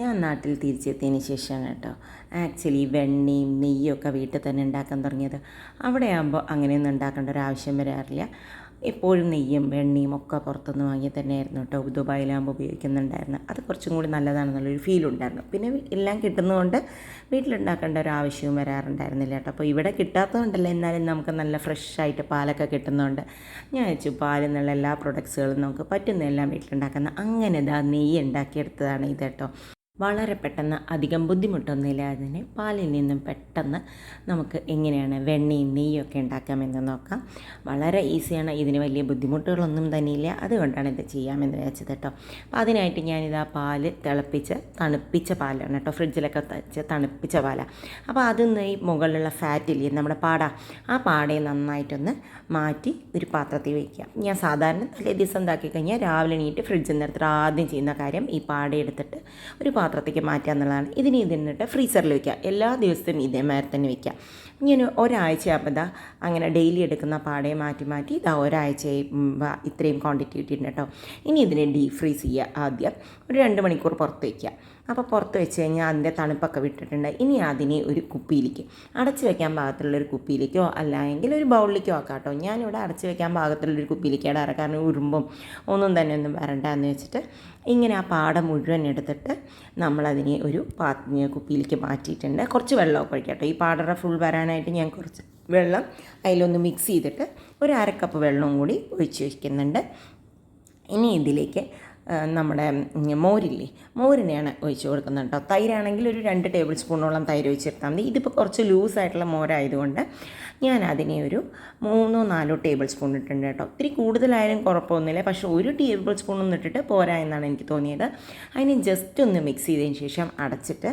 ഞാൻ നാട്ടിൽ തിരിച്ചെത്തിയതിന് ശേഷമാണ് കേട്ടോ. ആക്ച്വലി വെണ്ണയും നെയ്യൊക്കെ വീട്ടിൽ തന്നെ ഉണ്ടാക്കാൻ തുടങ്ങിയത്. അവിടെ ആകുമ്പോൾ അങ്ങനെയൊന്നും ഉണ്ടാക്കേണ്ട ഒരു ആവശ്യം വരാറില്ല. എപ്പോഴും നെയ്യും വെണ്ണയും ഒക്കെ പുറത്തുനിന്ന് വാങ്ങി തന്നെയായിരുന്നു കേട്ടോ ദുബായിലാകുമ്പോൾ ഉപയോഗിക്കുന്നുണ്ടായിരുന്നു അത് കുറച്ചും കൂടി നല്ലതാണെന്നുള്ളൊരു ഫീൽ ഉണ്ടായിരുന്നു. പിന്നെ എല്ലാം കിട്ടുന്നതുകൊണ്ട് വീട്ടിലുണ്ടാക്കേണ്ട ഒരു ആവശ്യവും വരാറുണ്ടായിരുന്നില്ല കേട്ടോ. അപ്പോൾ ഇവിടെ കിട്ടാത്തതുകൊണ്ടല്ല എന്നാലും നമുക്ക് നല്ല ഫ്രഷായിട്ട് പാലൊക്കെ കിട്ടുന്നതുകൊണ്ട് ഞാൻ വെച്ചു. പാലിൽ നിന്നുള്ള എല്ലാ പ്രൊഡക്ട്സുകളും നമുക്ക് പറ്റുന്ന എല്ലാം വീട്ടിലുണ്ടാക്കുന്ന അങ്ങനെ ഇതാ നെയ്യ് ഉണ്ടാക്കിയെടുത്തതാണ് ഇത് കേട്ടോ. വളരെ പെട്ടെന്ന് അധികം ബുദ്ധിമുട്ടൊന്നുമില്ല. അതിന് പാലിൽ നിന്നും പെട്ടെന്ന് നമുക്ക് എങ്ങനെയാണ് വെണ്ണയും നെയ്യൊക്കെ ഉണ്ടാക്കാമെന്ന് നോക്കാം. വളരെ ഈസിയാണ്. ഇതിന് വലിയ ബുദ്ധിമുട്ടുകളൊന്നും തന്നെയില്ല. അതുകൊണ്ടാണ് ഇത് ചെയ്യാമെന്ന് വെച്ചത് കേട്ടോ. അപ്പോൾ അതിനായിട്ട് ഞാനിതാ പാൽ തിളപ്പിച്ച് തണുപ്പിച്ച പാലാണ് കേട്ടോ. ഫ്രിഡ്ജിലൊക്കെ വെച്ച് തണുപ്പിച്ച പാലാണ് അപ്പോൾ അതിന്ന് ഈ മുകളിലുള്ള ഫാറ്റില്ലേ നമ്മുടെ പാട ആ പാടയെ നന്നായിട്ടൊന്ന് മാറ്റി ഒരു പാത്രത്തിൽ വയ്ക്കുക ഞാൻ സാധാരണ തലേ ദിവസം ഇതാക്കി കഴിഞ്ഞാൽ രാവിലെ എണീറ്റ് ഫ്രിഡ്ജിൽ നിന്ന് എടുത്തിട്ട് ആദ്യം ചെയ്യുന്ന കാര്യം ഈ പാടയെടുത്തിട്ട് ഒരു പാത്രത്തേക്ക് മാറ്റുക എന്നുള്ളതാണ്. ഇതിന് ഇതിന്നിട്ട് ഫ്രീസറിൽ വയ്ക്കുക എല്ലാ ദിവസവും ഇതേമാതിരി തന്നെ വയ്ക്കുക ഇങ്ങനെ ഒരാഴ്ച ആകുമ്പോൾ അങ്ങനെ ഡെയിലി എടുക്കുന്ന പാടയെ മാറ്റി മാറ്റി ഇതാ ഒരാഴ്ച ഇത്രയും ക്വാണ്ടിറ്റി കിട്ടിയിട്ടുണ്ട് കേട്ടോ ഇനി ഇതിനെ ഡീപ് ഫ്രീസ് ചെയ്യുക ആദ്യം. ഒരു രണ്ട് മണിക്കൂർ പുറത്ത് വയ്ക്കുക അപ്പോൾ പുറത്ത് വെച്ച് കഴിഞ്ഞാൽ അതിന്റെ തണുപ്പൊക്കെ വിട്ടിട്ടുണ്ട്. ഇനി അതിനെ ഒരു കുപ്പിയിലേക്ക് അടച്ച് വെക്കാൻ പാകത്തിലുള്ള ഒരു കുപ്പിയിലേക്കോ അല്ലെങ്കിൽ ഒരു ബൗളിലേക്കോ ആക്കാം കേട്ടോ ഞാനിവിടെ അടച്ച് വെക്കാൻ ഒരു കുപ്പിയിലേക്ക് ഇടാറ്. കാരണം ഉറുമ്പും ഒന്നും തന്നെ ഒന്നും വരണ്ട എന്ന് വെച്ചിട്ട് ഇങ്ങനെ ആ പാട മുഴുവൻ എടുത്തിട്ട് നമ്മളതിനെ ഒരു പാ കുപ്പിയിലേക്ക് മാറ്റിയിട്ടുണ്ട്. കുറച്ച് വെള്ളമൊക്കെ ഒഴിക്കാം കേട്ടോ ഈ പാടറ ഫുൾ വരാനായിട്ട് ഞാൻ കുറച്ച് വെള്ളം അതിലൊന്ന് മിക്സ് ചെയ്തിട്ട് ഒരു അരക്കപ്പ് വെള്ളവും കൂടി ഒഴിച്ച് വയ്ക്കുന്നുണ്ട് ഇനി ഇതിലേക്ക് നമ്മുടെ മോരില്ലേ? മോരിനെയാണ് ഒഴിച്ച് കൊടുക്കുന്നത് കേട്ടോ. തൈരാണെങ്കിൽ ഒരു രണ്ട് ടേബിൾ സ്പൂണോളം തൈര് ഒഴിച്ചെടുത്താൽ മതി. ഇതിപ്പോൾ കുറച്ച് ലൂസായിട്ടുള്ള മോരായതുകൊണ്ട് ഞാൻ അതിനെ ഒരു മൂന്നോ നാലോ ടേബിൾ സ്പൂൺ ഇട്ടിട്ടുണ്ട് കേട്ടോ. ഒത്തിരി കൂടുതലായാലും കുഴപ്പമൊന്നുമില്ല. പക്ഷേ ഒരു ടേബിൾ സ്പൂൺ ഇട്ടിട്ട് പോരാ എന്നാണ് എനിക്ക് തോന്നിയത്. അതിനെ ജസ്റ്റ് ഒന്ന് മിക്സ് ചെയ്തതിന് ശേഷം അടച്ചിട്ട്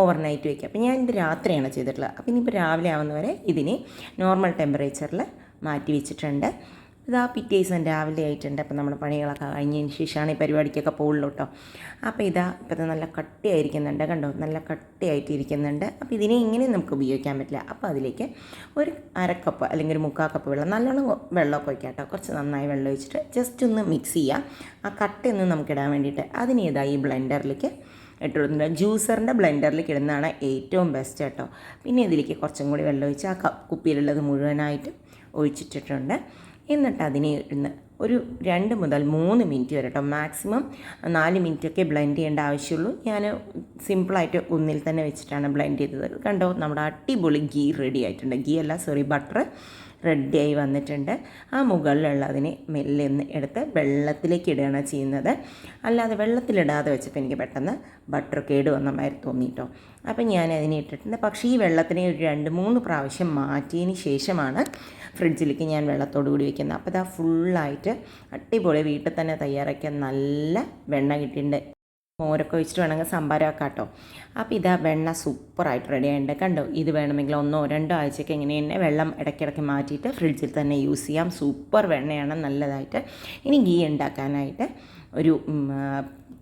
ഓവർനൈറ്റ് വയ്ക്കുക അപ്പോൾ ഞാൻ ഇത് രാത്രിയാണ് ചെയ്തിട്ടുള്ളത്. അപ്പോൾ ഇനിയിപ്പോൾ രാവിലെ ആവുന്നവരെ ഇതിനെ നോർമൽ ടെമ്പറേച്ചറിൽ മാറ്റി വെച്ചിട്ടുണ്ട്. ഇതാ പിറ്റേ ദിവസം രാവിലെ ആയിട്ടുണ്ട്. അപ്പോൾ നമ്മുടെ പണികളൊക്കെ കഴിഞ്ഞതിന് ശേഷമാണ് ഈ പരിപാടിക്കൊക്കെ പോകുള്ളൂ കേട്ടോ അപ്പോൾ ഇതാ ഇപ്പം നല്ല കട്ടിയായിരിക്കുന്നുണ്ട്. കണ്ടോ? നല്ല കട്ടിയായിട്ട് ഇരിക്കുന്നുണ്ട് അപ്പോൾ ഇതിനെ ഇങ്ങനെ നമുക്ക് ഉപയോഗിക്കാൻ പറ്റില്ല. അപ്പോൾ അതിലേക്ക് ഒരു അരക്കപ്പ് അല്ലെങ്കിൽ ഒരു മുക്കാൽ കപ്പ് വെള്ളം നല്ലോണം വെള്ളമൊക്കെ ഒഴിക്കാം കേട്ടോ. കുറച്ച് നന്നായി വെള്ളം ഒഴിച്ചിട്ട് ജസ്റ്റ് ഒന്ന് മിക്സ് ചെയ്യുക. ആ കട്ടയൊന്ന് നമുക്ക് ഇടാൻ വേണ്ടിയിട്ട് അതിന് ഇതാ ഈ ബ്ലെൻഡറിലേക്ക് ഇട്ട് കൊടുത്തിട്ടുണ്ട്. ജ്യൂസറിന്റെ ബ്ലെൻഡറിലേക്ക് ഇടുന്നതാണ് ഏറ്റവും ബെസ്റ്റ് കേട്ടോ. പിന്നെ ഇതിലേക്ക് കുറച്ചും കൂടി വെള്ളം ഒഴിച്ച് ആ കുപ്പിയിലുള്ളത് മുഴുവനായിട്ട് ഒഴിച്ചിട്ടിട്ടുണ്ട്. എന്നിട്ട് അതിനെ ഇന്ന് ഒരു രണ്ട് മുതൽ മൂന്ന് മിനിറ്റ് വരെ കേട്ടോ മാക്സിമം നാല് മിനിറ്റൊക്കെ ബ്ലെൻഡ് ചെയ്യേണ്ട ആവശ്യമുള്ളൂ. ഞാൻ സിമ്പിളായിട്ട് ഒന്നിൽ തന്നെ വെച്ചിട്ടാണ് ബ്ലെൻഡ് ചെയ്തത്. കണ്ടോ? നമ്മുടെ അടിപൊളി ഗീ റെഡി ആയിട്ടുണ്ട്. ഗീ അല്ല സോറി ബട്ടർ റെഡിയായി വന്നിട്ടുണ്ട്. ആ മുകളിലുള്ളതിനെ മെല്ലെ ഒന്ന് എടുത്ത് വെള്ളത്തിലേക്ക് ഇടുകയാണ് ചെയ്യുന്നത്. അല്ലാതെ വെള്ളത്തിലിടാതെ വെച്ചപ്പോൾ എനിക്ക് പെട്ടെന്ന് ബട്ടർ കേട് വന്ന മാതിരി തോന്നിയിട്ടോ അപ്പം ഞാൻ അതിനെ ഇട്ടിട്ടുണ്ട്. പക്ഷേ ഈ വെള്ളത്തിനെ ഒരു രണ്ട് മൂന്ന് പ്രാവശ്യം മാറ്റിയതിന് ശേഷമാണ് ഫ്രിഡ്ജിലേക്ക് ഞാൻ വെള്ളത്തോടു കൂടി വെക്കുന്നത് അപ്പോൾ ഇതാ ഫുള്ളായിട്ട് അടിപൊളി വീട്ടിൽ തന്നെ തയ്യാറാക്കിയ നല്ല വെണ്ണ കിട്ടിയിട്ടുണ്ട്. മോരൊക്കെ വെച്ചിട്ട് വേണമെങ്കിൽ സംഭാരമൊക്കെ കേട്ടോ അപ്പോൾ ഇതാ വെണ്ണ സൂപ്പറായിട്ട് റെഡി ആയിട്ടുണ്ട്. കണ്ടോ? ഇത് വേണമെങ്കിൽ ഒന്നോ രണ്ടോ ആഴ്ചയ്ക്ക് ഇങ്ങനെ തന്നെ വെള്ളം ഇടയ്ക്കിടയ്ക്ക് മാറ്റിയിട്ട് ഫ്രിഡ്ജിൽ തന്നെ യൂസ് ചെയ്യാം. സൂപ്പർ വെണ്ണയാണ് നല്ലതായിട്ട്. ഇനി ഗീ ഉണ്ടാക്കാനായിട്ട് ഒരു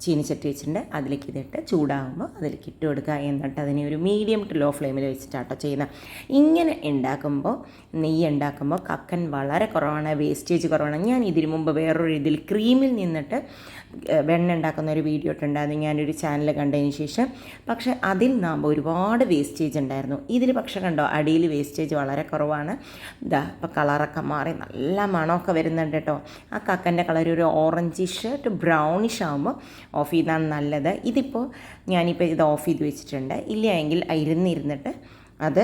ചീനിച്ചട്ടി വെച്ചിട്ടുണ്ട്. അതിലേക്ക് ഇതിട്ട് ചൂടാകുമ്പോൾ അതിലേക്ക് ഇട്ട് കൊടുക്കുക എന്നിട്ട് അതിനെ ഒരു മീഡിയം ടു ലോ ഫ്ലെയിമിൽ വെച്ചിട്ടാട്ടോ ചെയ്യുന്നത് ഇങ്ങനെ ഉണ്ടാക്കുമ്പോൾ നെയ്യ് ഉണ്ടാക്കുമ്പോൾ കക്കൻ വളരെ കുറവാണ് വേസ്റ്റേജ് കുറവാണ്. ഞാൻ ഇതിനു മുമ്പ് വേറൊരു ഇതിൽ ക്രീമിൽ നിന്നിട്ട് വെണ്ണ ഉണ്ടാക്കുന്ന ഒരു വീഡിയോ ഇട്ടുണ്ടായിരുന്നു. ഞാനൊരു ചാനൽ കണ്ടതിന് ശേഷം. പക്ഷേ അതിൽ നാം ഒരുപാട് വേസ്റ്റേജ് ഉണ്ടായിരുന്നു ഇതിൽ പക്ഷേ കണ്ടോ അടിയിൽ വേസ്റ്റേജ് വളരെ കുറവാണ്. ഇതാ ഇപ്പോൾ കളറൊക്കെ മാറി നല്ല മണമൊക്കെ വരുന്നുണ്ട് കേട്ടോ ആ കക്കന്റെ കളർ ഒരു ഓറഞ്ചിഷ് ടു ബ്രൗണിഷ് ആകുമ്പോൾ ഓഫ് ചെയ്താൽ നല്ലത്. ഇതിപ്പോൾ ഞാനിപ്പോൾ ഇത് ഓഫ് ചെയ്ത് വെച്ചിട്ടുണ്ട്. ഇല്ല എങ്കിൽ അത്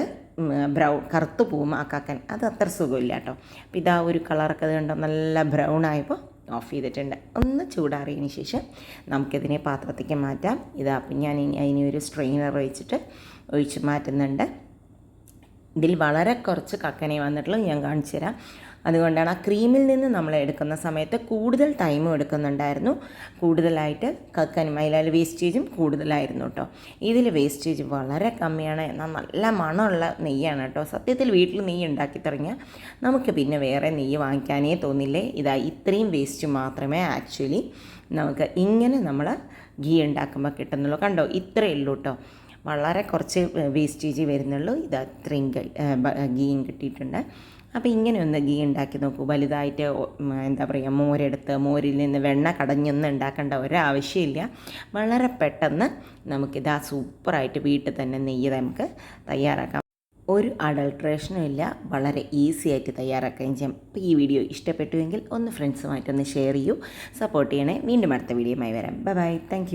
ബ്രൗൺ കറുത്ത് പോകും ആ കാക്കൻ അത് അത്ര സുഖമില്ല കേട്ടോ. അപ്പോൾ ഇതാ ഒരു കളറൊക്കെ കണ്ടോ നല്ല ബ്രൗൺ ആയപ്പോൾ ഓഫ് ചെയ്തിട്ടുണ്ട്. ഒന്ന് ചൂടാറിയതിന് ശേഷം നമുക്കിതിനെ പാത്രത്തേക്ക് മാറ്റാം. ഇതാ അപ്പം ഞാൻ ഇനി അതിനെ ഒരു സ്ട്രെയിനർ വെച്ചിട്ട് ഒഴിച്ച് മാറ്റുന്നുണ്ട്. ഇതിൽ വളരെ കുറച്ച് കക്കനെ വന്നിട്ടുള്ളൂ ഞാൻ കാണിച്ചു തരാം അതുകൊണ്ടാണ് ആ ക്രീമിൽ നിന്ന് നമ്മൾ എടുക്കുന്ന സമയത്ത് കൂടുതൽ ടൈമും എടുക്കുന്നുണ്ടായിരുന്നു. കൂടുതലായിട്ട് കക്കനും അതിൽ വേസ്റ്റേജും കൂടുതലായിരുന്നു കേട്ടോ ഇതിൽ വേസ്റ്റേജ് വളരെ കമ്മിയാണ്. എന്നാൽ നല്ല മണമുള്ള നെയ്യാണ് കേട്ടോ സത്യത്തിൽ വീട്ടിൽ നെയ്യ് ഉണ്ടാക്കി തുടങ്ങിയാൽ നമുക്ക് പിന്നെ വേറെ നെയ്യ് വാങ്ങിക്കാനേ തോന്നില്ലേ? ഇതാ ഇത്രയും വേസ്റ്റ് മാത്രമേ ആക്ച്വലി നമുക്ക് ഇങ്ങനെ നമ്മൾ ഗീ ഉണ്ടാക്കുമ്പോൾ കിട്ടുന്നുള്ളൂ. കണ്ടോ? ഇത്രയേ ഉള്ളൂ കേട്ടോ വളരെ കുറച്ച് വേസ്റ്റേജ് വരുന്നുള്ളൂ. ഇത് അത്രയും ഗീയും കിട്ടിയിട്ടുണ്ട്. അപ്പോൾ ഇങ്ങനെ ഒന്ന് ഗീ ഉണ്ടാക്കി നോക്കൂ. വലുതായിട്ട് എന്താ പറയുക മോരെടുത്ത് മോരിൽ നിന്ന് വെണ്ണ കടഞ്ഞൊന്നും ഉണ്ടാക്കേണ്ട ഒരാവശ്യമില്ല. വളരെ പെട്ടെന്ന് നമുക്കിതാ സൂപ്പറായിട്ട് വീട്ടിൽ തന്നെ നെയ്യ് നമുക്ക് തയ്യാറാക്കാം. ഒരു അഡൾട്രേഷനും ഇല്ല. വളരെ ഈസി ആയിട്ട് തയ്യാറാക്കുകയും ചെയ്യാം. അപ്പോൾ ഈ വീഡിയോ ഇഷ്ടപ്പെട്ടുവെങ്കിൽ ഒന്ന് ഫ്രണ്ട്സുമായിട്ടൊന്ന് ഷെയർ ചെയ്യൂ. സപ്പോർട്ട് ചെയ്യണേ. വീണ്ടും അടുത്ത വീഡിയോയുമായി വരാം. Bye bye. താങ്ക്